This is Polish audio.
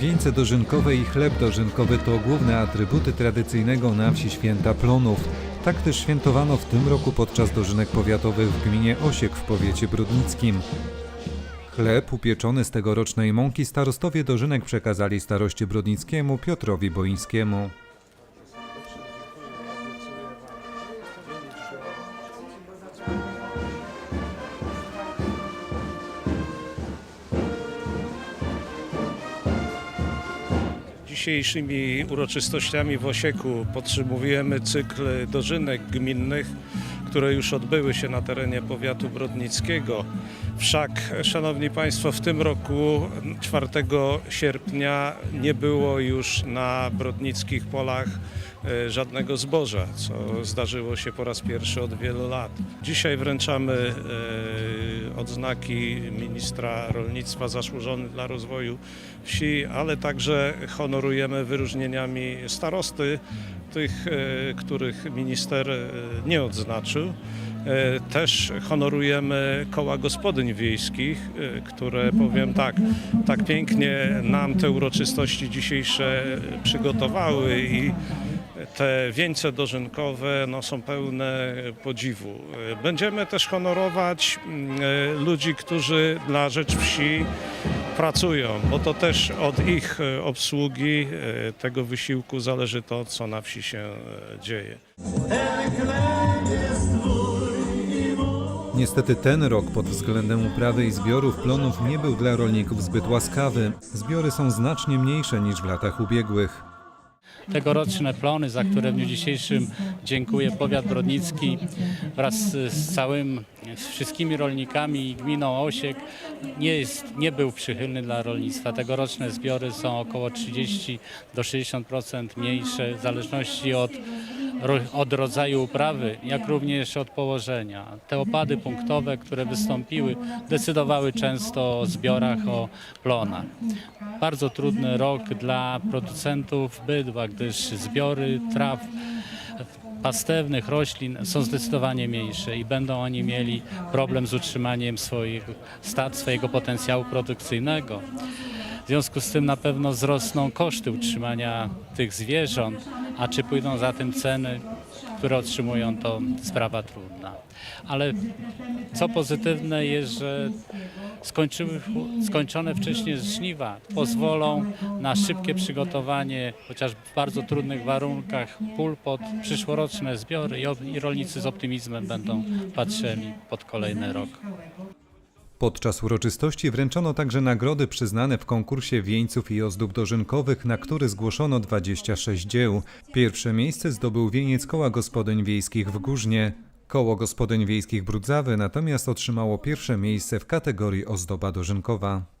Wieńce dożynkowe i chleb dożynkowy to główne atrybuty tradycyjnego na wsi święta plonów. Tak też świętowano w tym roku podczas dożynek powiatowych w gminie Osiek w powiecie brudnickim. Chleb upieczony z tegorocznej mąki starostowie dożynek przekazali staroście brodnickiemu Piotrowi Boińskiemu. Dzisiejszymi uroczystościami w Osieku podsumowujemy cykl dożynek gminnych, które już odbyły się na terenie powiatu brodnickiego. Wszak, Szanowni Państwo, w tym roku 4 sierpnia nie było już na brodnickich polach e, żadnego zboża, co zdarzyło się po raz pierwszy od wielu lat. Dzisiaj wręczamy e, odznaki ministra rolnictwa zasłużony dla rozwoju wsi, ale także honorujemy wyróżnieniami starosty, tych, e, których minister e, nie odznaczył. E, Też honorujemy koła gospodyń wiejskich, które powiem tak, tak pięknie nam te uroczystości dzisiejsze przygotowały i te wieńce dożynkowe no, są pełne podziwu. Będziemy też honorować mm, ludzi, którzy dla rzecz wsi pracują, bo to też od ich e, obsługi e, tego wysiłku zależy to, co na wsi się e, dzieje. Niestety ten rok pod względem uprawy i zbiorów plonów nie był dla rolników zbyt łaskawy. Zbiory są znacznie mniejsze niż w latach ubiegłych. Tegoroczne plony, za które w dniu dzisiejszym dziękuję powiat brodnicki wraz z, całym, z wszystkimi rolnikami i gminą Osiek nie, jest, nie był przychylny dla rolnictwa. Tegoroczne zbiory są około 30 do 60% mniejsze w zależności od, od rodzaju uprawy, jak również od położenia. Te opady punktowe, które wystąpiły, decydowały często o zbiorach, o plonach. Bardzo trudny rok dla producentów bydła, gdyż zbiory traw pastewnych roślin są zdecydowanie mniejsze i będą oni mieli problem z utrzymaniem swoich stad, swojego potencjału produkcyjnego. W związku z tym na pewno wzrosną koszty utrzymania tych zwierząt, a czy pójdą za tym ceny, które otrzymują, to sprawa trudna. Ale co pozytywne jest, że skończone wcześniej żniwa pozwolą na szybkie przygotowanie, chociaż w bardzo trudnych warunkach, pól pod przyszłoroczne zbiory i, rolnicy z optymizmem będą patrzyli pod kolejny rok. Podczas uroczystości wręczono także nagrody przyznane w konkursie wieńców i ozdób dożynkowych, na który zgłoszono 26 dzieł. Pierwsze miejsce zdobył wieniec koła gospodyń wiejskich w Górznie. Koło gospodyń wiejskich Brudzawy natomiast otrzymało pierwsze miejsce w kategorii ozdoba dożynkowa.